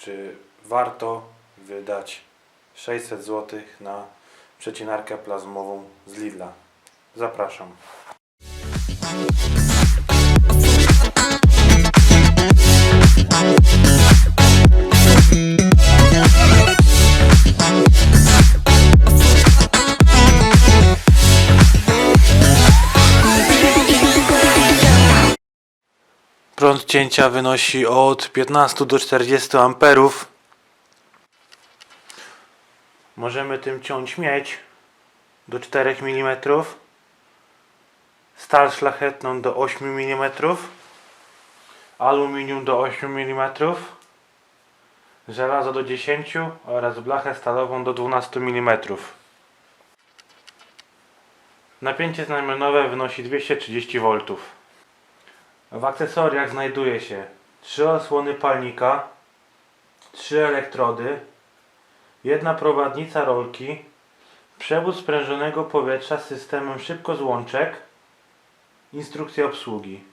czy warto wydać 600 zł na przecinarkę plazmową z Lidla. Zapraszam. Prąd cięcia wynosi od 15 do 40 amperów. Możemy tym ciąć miedź do 4 mm, stal szlachetną do 8 mm, aluminium do 8 mm, żelazo do 10 oraz blachę stalową do 12 mm. Napięcie znamionowe wynosi 230 V. W akcesoriach znajduje się trzy osłony palnika, trzy elektrody, jedna prowadnica rolki, przewód sprężonego powietrza z systemem szybkozłączek, instrukcja obsługi.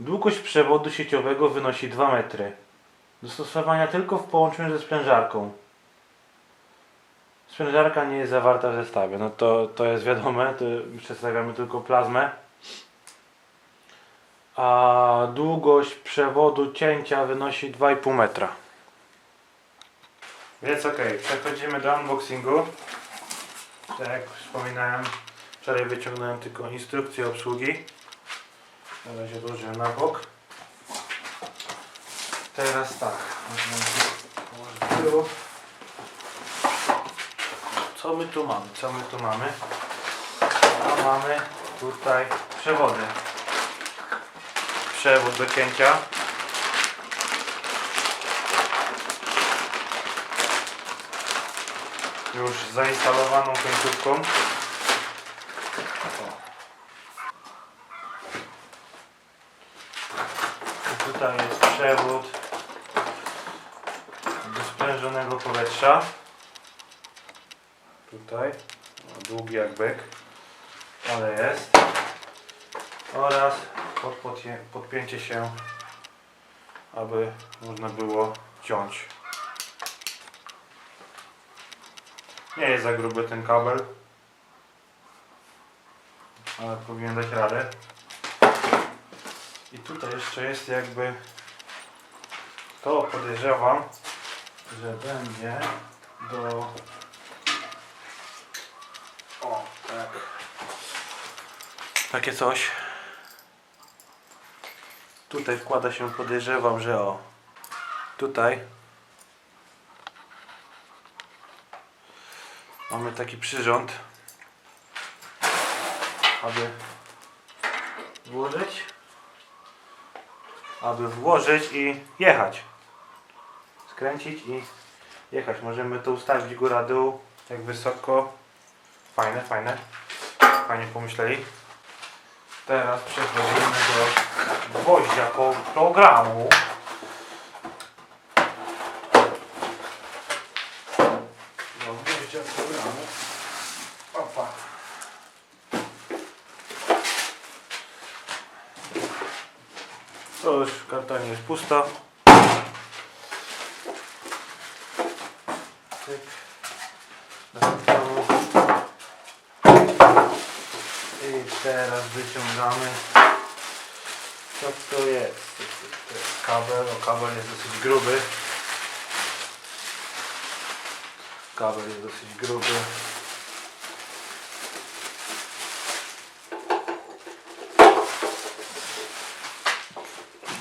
Długość przewodu sieciowego wynosi 2 metry. Do stosowania tylko w połączeniu ze sprężarką. Sprężarka nie jest zawarta w zestawie, no to, to jest wiadome, to przedstawiamy tylko plazmę a długość przewodu cięcia wynosi 2,5 metra. Więc ok, przechodzimy do unboxingu. Tak jak wspominałem, wczoraj wyciągnąłem tylko instrukcję obsługi. Na razie odłożyłem na bok. Teraz tak. Co my tu mamy? Co my tu mamy? A mamy tutaj przewody przewód do cięcia. Już zainstalowaną końcówką. Tutaj jest przewód do sprężonego powietrza. Tutaj. No, Długi jak byk. Ale jest. Oraz pod, podje- podpięcie się, aby można było ciąć. Nie jest za gruby ten kabel, ale powinien dać radę. I tutaj jeszcze jest jakby to podejrzewam, że będzie do o tak takie coś Tutaj wkłada się, podejrzewam, że o tutaj mamy taki przyrząd, aby włożyć, aby włożyć i jechać. Skręcić i jechać. Możemy to ustawić góra dół, jak wysoko. Fajne, fajne. Fajnie pomyśleli. Teraz przechodzimy do gwoździa po programu. Do gwoździa programu. Opa. To już w kartonie jest. Tyk. Kartonu. I teraz wyciągamy co to jest. To jest kabel, o kabel jest dosyć gruby. Kabel jest dosyć gruby.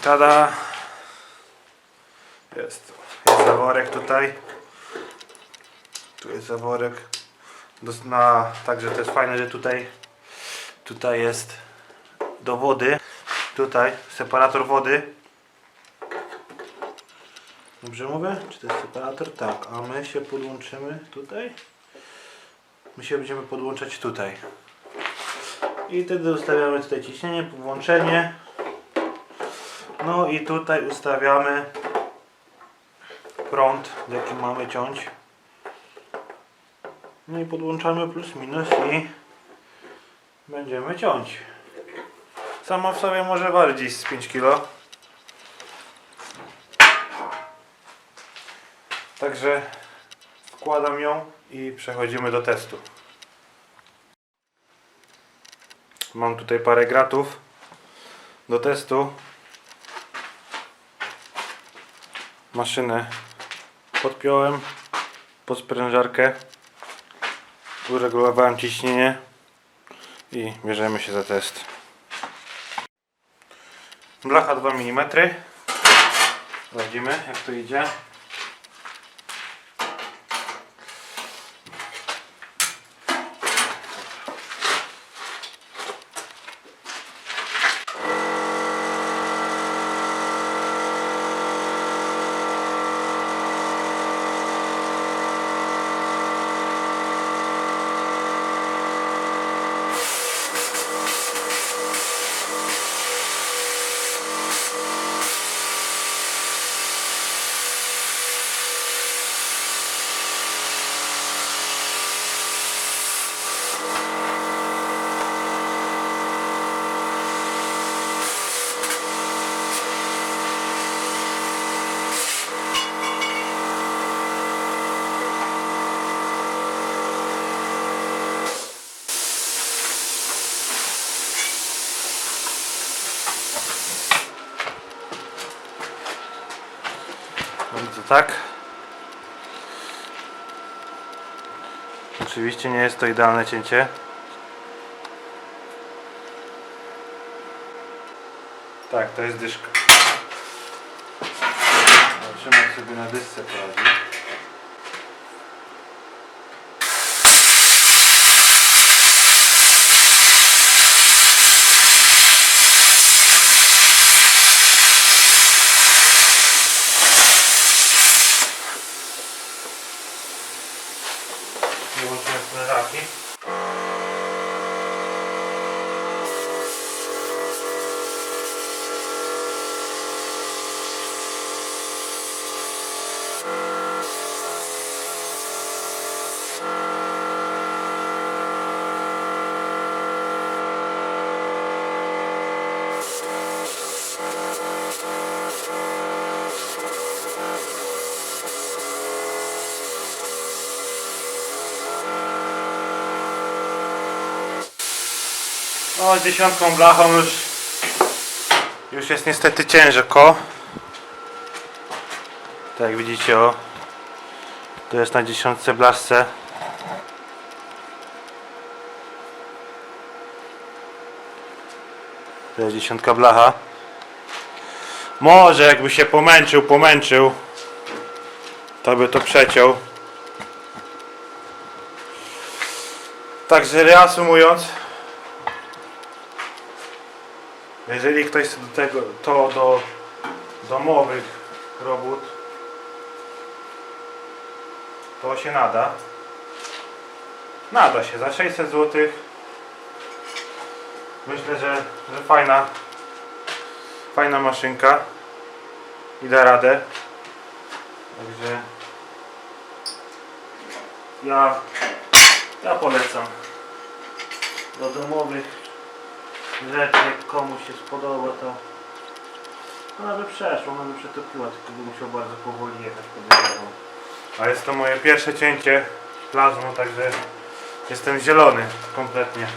Tada! Jest. Jest zaworek tutaj. Tu jest zaworek. Na, także to jest fajne, że tutaj Tutaj jest do wody. Tutaj separator wody. Dobrze mówię? Czy to jest separator? Tak. A my się podłączymy tutaj. My się będziemy podłączać tutaj. I wtedy ustawiamy tutaj ciśnienie, włączenie. No i tutaj ustawiamy prąd, jaki mamy ciąć. No i podłączamy plus minus i Będziemy ciąć. Sama w sobie może ważyć gdzieś z 5 kg. Także wkładam ją i przechodzimy do testu. Mam tutaj parę gratów do testu. Maszynę podpiąłem pod sprężarkę. Uregulowałem ciśnienie i bierzemy się za test. Blacha 2 mm. Sprawdzimy jak to idzie. Bardzo tak. Oczywiście nie jest to idealne cięcie. Tak, to jest dyszka. Zobaczymy jak sobie na dysce poradzi. No, dziesiątką blachą już, już jest niestety ciężko. Tak jak widzicie, o, to jest na dziesiątce blaszce. To jest dziesiątka blacha. Może jakby się pomęczył, pomęczył, to by to przeciął. Także reasumując, jeżeli ktoś chce do tego, to do domowych robót, to się nada. Nada się za 600 zł. Myślę, że, że fajna, fajna maszynka i da radę. Także ja, ja polecam do domowych rzeczy, jak komuś się spodoba, to ona by przeszła, ona by przetopiła, tylko by musiał bardzo powoli jechać podejrzewam. A jest to moje pierwsze cięcie plazmą, także jestem zielony kompletnie.